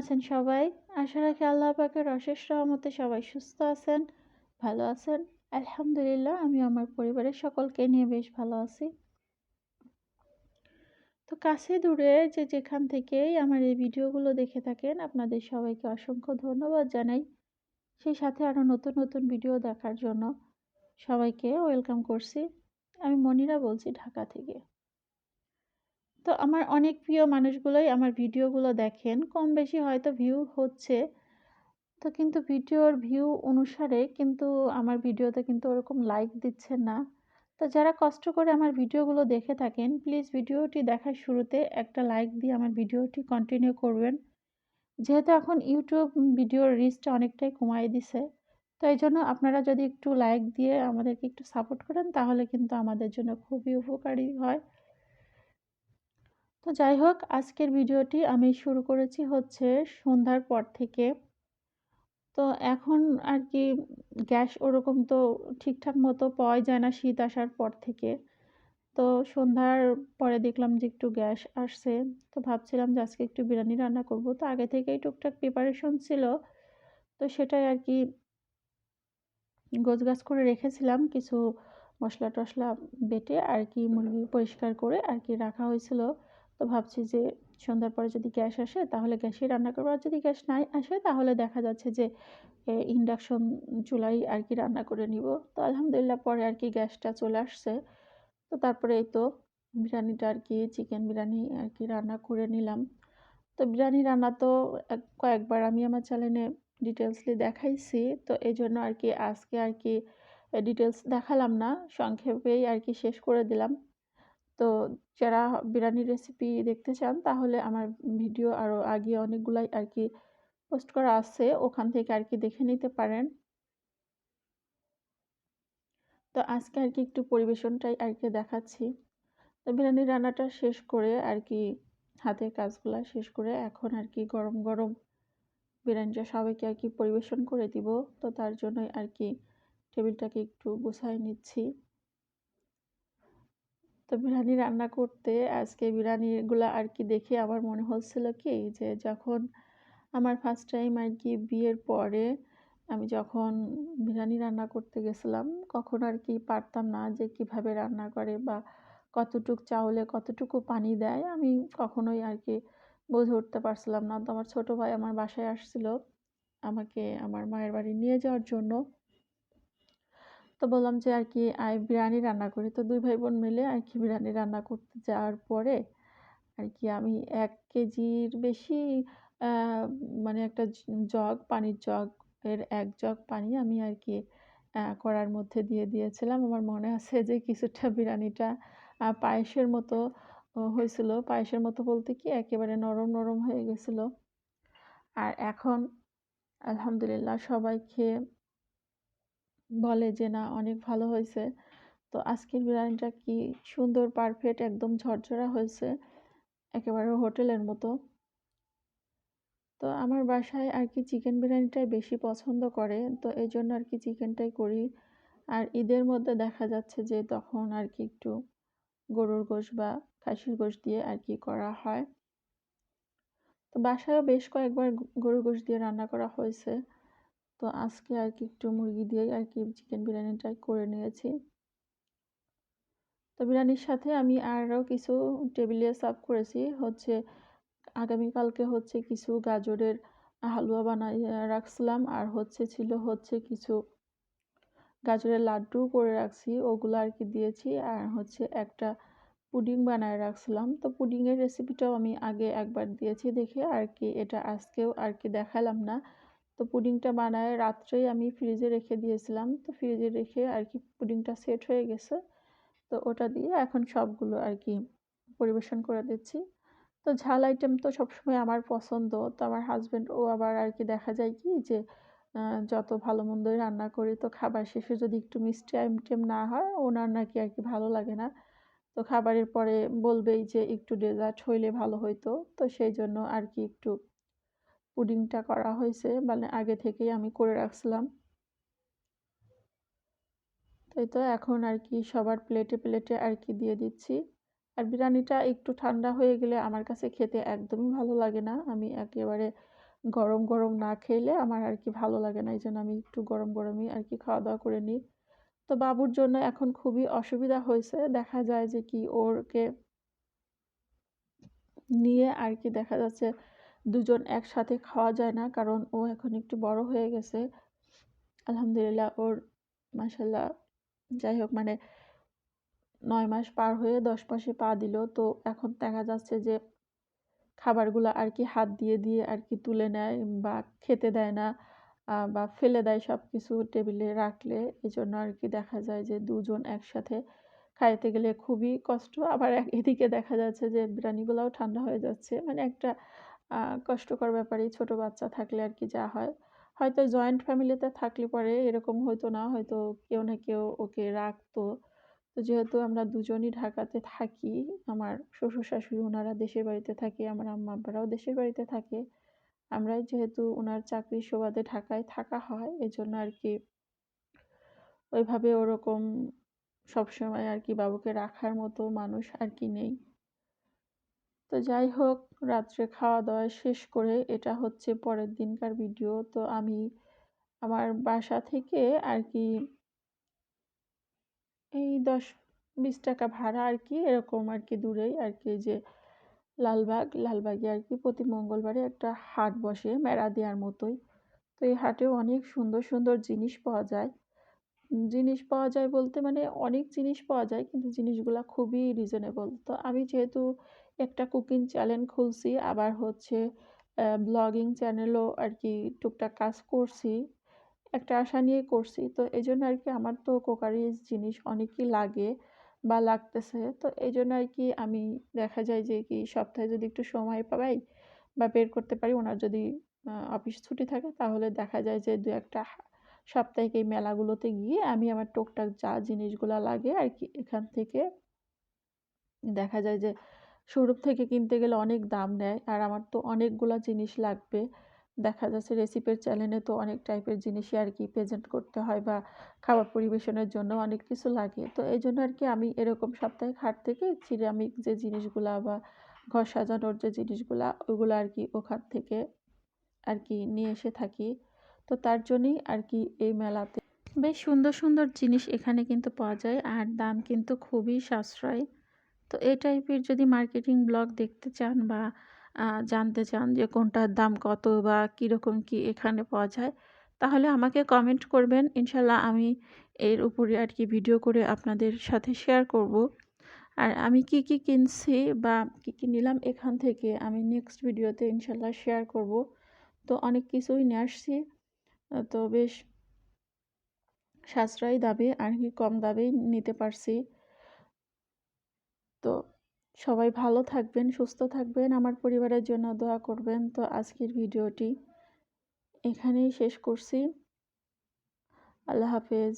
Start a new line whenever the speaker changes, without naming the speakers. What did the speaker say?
আছেন সবাই আশা রাখি আল্লাহ পাকের অশেষ রহমতে সবাই সুস্থ আছেন ভালো আছেন আলহামদুলিল্লাহ আমি আমার পরিবারের সকলকে নিয়ে বেশ ভালো আছি তো কাছে দূরে যে যেখান থেকেই আমার এই ভিডিওগুলো দেখে থাকেন আপনাদের সবাইকে অসংখ্য ধন্যবাদ জানাই সেই সাথে আরও নতুন নতুন ভিডিও দেখার জন্য সবাইকে ওয়েলকাম করছি আমি মনিরা বলছি ঢাকা থেকে তো আমার অনেক প্রিয় মানুষগুলোই আমার ভিডিওগুলো দেখেন কম বেশি হয়তো ভিউ হচ্ছে তো কিন্তু ভিডিওর ভিউ অনুসারে কিন্তু আমার ভিডিওতে কিন্তু ওরকম লাইক দিচ্ছে না তো যারা কষ্ট করে আমার ভিডিওগুলো দেখে থাকেন প্লিজ ভিডিওটি দেখার শুরুতে একটা লাইক দিয়ে আমার ভিডিওটি কন্টিনিউ করবেন যেহেতু এখন ইউটিউব ভিডিওর রিচটা অনেকটাই কমায় দিছে তো এই জন্য আপনারা যদি একটু লাইক দিয়ে আমাদেরকে একটু সাপোর্ট করেন তাহলে কিন্তু আমাদের জন্য খুবই উপকারী হয় তো যাই হোক আজকের ভিডিওটি আমি শুরু করেছি হচ্ছে সন্ধ্যার পর থেকে তো এখন আর কি গ্যাস ওরকম তো ঠিকঠাক মতো পাওয়া যায় না শীত আসার পর থেকে তো সন্ধ্যার পরে দেখলাম যে একটু গ্যাস আসছে তো ভাবছিলাম যে আজকে একটু বিরিয়ানি রান্না করব তো আগে থেকেই টুকটাক প্রিপারেশন ছিল তো সেটাই আর কি গোছগাছ করে রেখেছিলাম কিছু মশলা টশলা বেটে আর কি মুরগি পরিষ্কার করে আর কি রাখা হয়েছিল তো ভাবছি যে সন্ধ্যার পরে যদি গ্যাস আসে তাহলে গ্যাসেই রান্না করবো আর যদি গ্যাস নাই আসে তাহলে দেখা যাচ্ছে যে ইন্ডাকশন চুলাই আর কি রান্না করে নিব তো আলহামদুলিল্লাহ পরে আর কি গ্যাসটা চলে আসছে তো তারপরে এই তো বিরিয়ানিটা আর কি চিকেন বিরিয়ানি আর কি রান্না করে নিলাম তো বিরিয়ানি রান্না তো কয়েকবার আমি আমার চ্যানেলে ডিটেলসলি দেখাইছি তো এই জন্য আর কি আজকে আর কি ডিটেলস দেখালাম না সংক্ষেপেই আর কি শেষ করে দিলাম তো যারা বিরিয়ানির রেসিপি দেখতে চান তাহলে আমার ভিডিও আরও আগে অনেকগুলাই আর কি পোস্ট করা আছে ওখান থেকে আর কি দেখে নিতে পারেন তো আজকে আর কি একটু পরিবেশনটাই আর কি দেখাচ্ছি তো বিরিয়ানি রান্নাটা শেষ করে আর কি হাতের কাজগুলো শেষ করে এখন আর কি গরম গরম বিরিয়ানিটা সবাইকে আর কি পরিবেশন করে দিব তো তার জন্যই আর কি টেবিলটাকে একটু গুছাই নিচ্ছি তো বিরিয়ানি রান্না করতে আজকে বিরিয়ানিগুলো আর কি দেখে আমার মনে হচ্ছিল কি যে যখন আমার ফার্স্ট টাইম আর কি বিয়ের পরে আমি যখন বিরিয়ানি রান্না করতে গেছিলাম কখন আর কি পারতাম না যে কিভাবে রান্না করে বা কতটুক চাউলে কতটুকু পানি দেয় আমি কখনোই আর কি বুঝে উঠতে পারছিলাম না তো আমার ছোটো ভাই আমার বাসায় আসছিল আমাকে আমার মায়ের বাড়ি নিয়ে যাওয়ার জন্য তো বললাম যে আর কি বিরিয়ানি রান্না করি তো দুই ভাই বোন মিলে আর কি বিরিয়ানি রান্না করতে যাওয়ার পরে আর কি আমি এক কেজির বেশি মানে একটা জগ পানির জগ এর এক জগ পানি আমি আর কি করার মধ্যে দিয়ে দিয়েছিলাম আমার মনে আছে যে কিছুটা বিরিয়ানিটা পায়েসের মতো হয়েছিল পায়েসের মতো বলতে কি একেবারে নরম নরম হয়ে গেছিলো আর এখন আলহামদুলিল্লাহ সবাই খেয়ে বলে যে না অনেক ভালো হয়েছে তো আজকের বিরিয়ানিটা কি সুন্দর পারফেক্ট একদম ঝরঝরা হয়েছে একেবারে হোটেলের মতো তো আমার বাসায় আর কি চিকেন বিরিয়ানিটাই বেশি পছন্দ করে তো এই জন্য আর কি চিকেনটাই করি আর ঈদের মধ্যে দেখা যাচ্ছে যে তখন আর কি একটু গরুর গোশ বা খাসির গোশ দিয়ে আর কি করা হয় তো বাসায়ও বেশ কয়েকবার গরুর গোশ দিয়ে রান্না করা হয়েছে তো আজকে আর কি একটু মুরগি দিয়ে আর কি চিকেন বিরিয়ানিটা করে নিয়েছি তো বিরিয়ানির সাথে আমি আরও কিছু টেবিলে সার্ভ করেছি হচ্ছে আগামীকালকে হচ্ছে কিছু গাজরের হালুয়া বানাই রাখছিলাম আর হচ্ছে ছিল হচ্ছে কিছু গাজরের লাড্ডু করে রাখছি ওগুলো আর কি দিয়েছি আর হচ্ছে একটা পুডিং বানায় রাখছিলাম তো পুডিংয়ের রেসিপিটাও আমি আগে একবার দিয়েছি দেখে আর কি এটা আজকেও আর কি দেখালাম না তো পুডিংটা বানায় রাত্রেই আমি ফ্রিজে রেখে দিয়েছিলাম তো ফ্রিজে রেখে আর কি পুডিংটা সেট হয়ে গেছে তো ওটা দিয়ে এখন সবগুলো আর কি পরিবেশন করে দিচ্ছি তো ঝাল আইটেম তো সবসময় আমার পছন্দ তো আমার হাজব্যান্ড ও আবার আর কি দেখা যায় কি যে যত ভালো মন্দই রান্না করি তো খাবার শেষে যদি একটু মিষ্টি আইটেম না হয় ওনার নাকি আর কি ভালো লাগে না তো খাবারের পরে বলবেই যে একটু ডেজার্ট হইলে ভালো হইতো তো সেই জন্য আর কি একটু পুডিংটা করা হয়েছে মানে আগে থেকেই আমি করে রাখছিলাম তাই তো এখন আর কি সবার প্লেটে প্লেটে আর কি দিয়ে দিচ্ছি আর বিরিয়ানিটা একটু ঠান্ডা হয়ে গেলে আমার কাছে খেতে একদমই ভালো লাগে না আমি একেবারে গরম গরম না খেলে আমার আর কি ভালো লাগে না এই জন্য আমি একটু গরম গরমই আর কি খাওয়া দাওয়া করে নিই তো বাবুর জন্য এখন খুবই অসুবিধা হয়েছে দেখা যায় যে কি ওরকে নিয়ে আর কি দেখা যাচ্ছে দুজন একসাথে খাওয়া যায় না কারণ ও এখন একটু বড় হয়ে গেছে আলহামদুলিল্লাহ ওর মাসাল্লাহ যাই হোক মানে নয় মাস পার হয়ে দশ মাসে পা দিল তো এখন দেখা যাচ্ছে যে খাবারগুলো আর কি হাত দিয়ে দিয়ে আর কি তুলে নেয় বা খেতে দেয় না বা ফেলে দেয় সব কিছু টেবিলে রাখলে এই জন্য আর কি দেখা যায় যে দুজন একসাথে খাইতে গেলে খুবই কষ্ট আবার এদিকে দেখা যাচ্ছে যে বিরিয়ানিগুলোও ঠান্ডা হয়ে যাচ্ছে মানে একটা কষ্টকর ব্যাপারই ছোট বাচ্চা থাকলে আর কি যা হয় হয়তো জয়েন্ট ফ্যামিলিতে থাকলে পরে এরকম হতো না হয়তো কেউ না কেউ ওকে রাখতো তো যেহেতু আমরা দুজনই ঢাকাতে থাকি আমার শ্বশুর শাশুড়ি ওনারা দেশের বাড়িতে থাকে আমার আম্মা আব্বারাও দেশের বাড়িতে থাকে আমরাই যেহেতু ওনার চাকরির সুবাদে ঢাকায় থাকা হয় এজন্য আর কি ওইভাবে ওরকম সবসময় আর কি বাবুকে রাখার মতো মানুষ আর কি নেই তো যাই হোক রাত্রে খাওয়া দাওয়া শেষ করে এটা হচ্ছে পরের দিনকার ভিডিও তো আমি আমার বাসা থেকে আর কি এই দশ বিশ টাকা ভাড়া আর কি এরকম আর কি দূরেই আর কি যে লালবাগ লালবাগে আর কি প্রতি মঙ্গলবারে একটা হাট বসে মেলা দেওয়ার মতোই তো এই হাটে অনেক সুন্দর সুন্দর জিনিস পাওয়া যায় জিনিস পাওয়া যায় বলতে মানে অনেক জিনিস পাওয়া যায় কিন্তু জিনিসগুলো খুবই রিজনেবল তো আমি যেহেতু একটা কুকিং চ্যানেল খুলছি আবার হচ্ছে ব্লগিং চ্যানেলও আর কি টুকটাক কাজ করছি একটা আশা নিয়ে করছি তো এই জন্য আর কি আমার তো কোকারিজ জিনিস অনেকই লাগে বা লাগতেছে তো এই জন্য আর কি আমি দেখা যায় যে কি সপ্তাহে যদি একটু সময় পাই বা বের করতে পারি ওনার যদি অফিস ছুটি থাকে তাহলে দেখা যায় যে দু একটা সাপ্তাহিক এই মেলাগুলোতে গিয়ে আমি আমার টুকটাক যা জিনিসগুলো লাগে আর কি এখান থেকে দেখা যায় যে শোরুম থেকে কিনতে গেলে অনেক দাম নেয় আর আমার তো অনেকগুলো জিনিস লাগবে দেখা যাচ্ছে রেসিপির চ্যানেলে তো অনেক টাইপের জিনিসই আর কি প্রেজেন্ট করতে হয় বা খাবার পরিবেশনের জন্য অনেক কিছু লাগে তো এই জন্য আর কি আমি এরকম সাপ্তাহিক হাট থেকে সিরামিক যে জিনিসগুলা বা ঘর সাজানোর যে জিনিসগুলা ওগুলো আর কি ওখান থেকে আর কি নিয়ে এসে থাকি তো তার জন্যই আর কি এই মেলাতে বেশ সুন্দর সুন্দর জিনিস এখানে কিন্তু পাওয়া যায় আর দাম কিন্তু খুবই সাশ্রয় তো এই টাইপের যদি মার্কেটিং ব্লগ দেখতে চান বা জানতে চান যে কোনটার দাম কত বা কীরকম কি এখানে পাওয়া যায় তাহলে আমাকে কমেন্ট করবেন ইনশাল্লাহ আমি এর উপরে আর কি ভিডিও করে আপনাদের সাথে শেয়ার করব আর আমি কি কি কিনছি বা কি কি নিলাম এখান থেকে আমি নেক্সট ভিডিওতে ইনশাল্লাহ শেয়ার করব তো অনেক কিছুই নিয়ে আসছি তো বেশ সাশ্রয়ী দামে আর কি কম দামেই নিতে পারছি তো সবাই ভালো থাকবেন সুস্থ থাকবেন আমার পরিবারের জন্য দোয়া করবেন তো আজকের ভিডিওটি এখানেই শেষ করছি আল্লাহ হাফেজ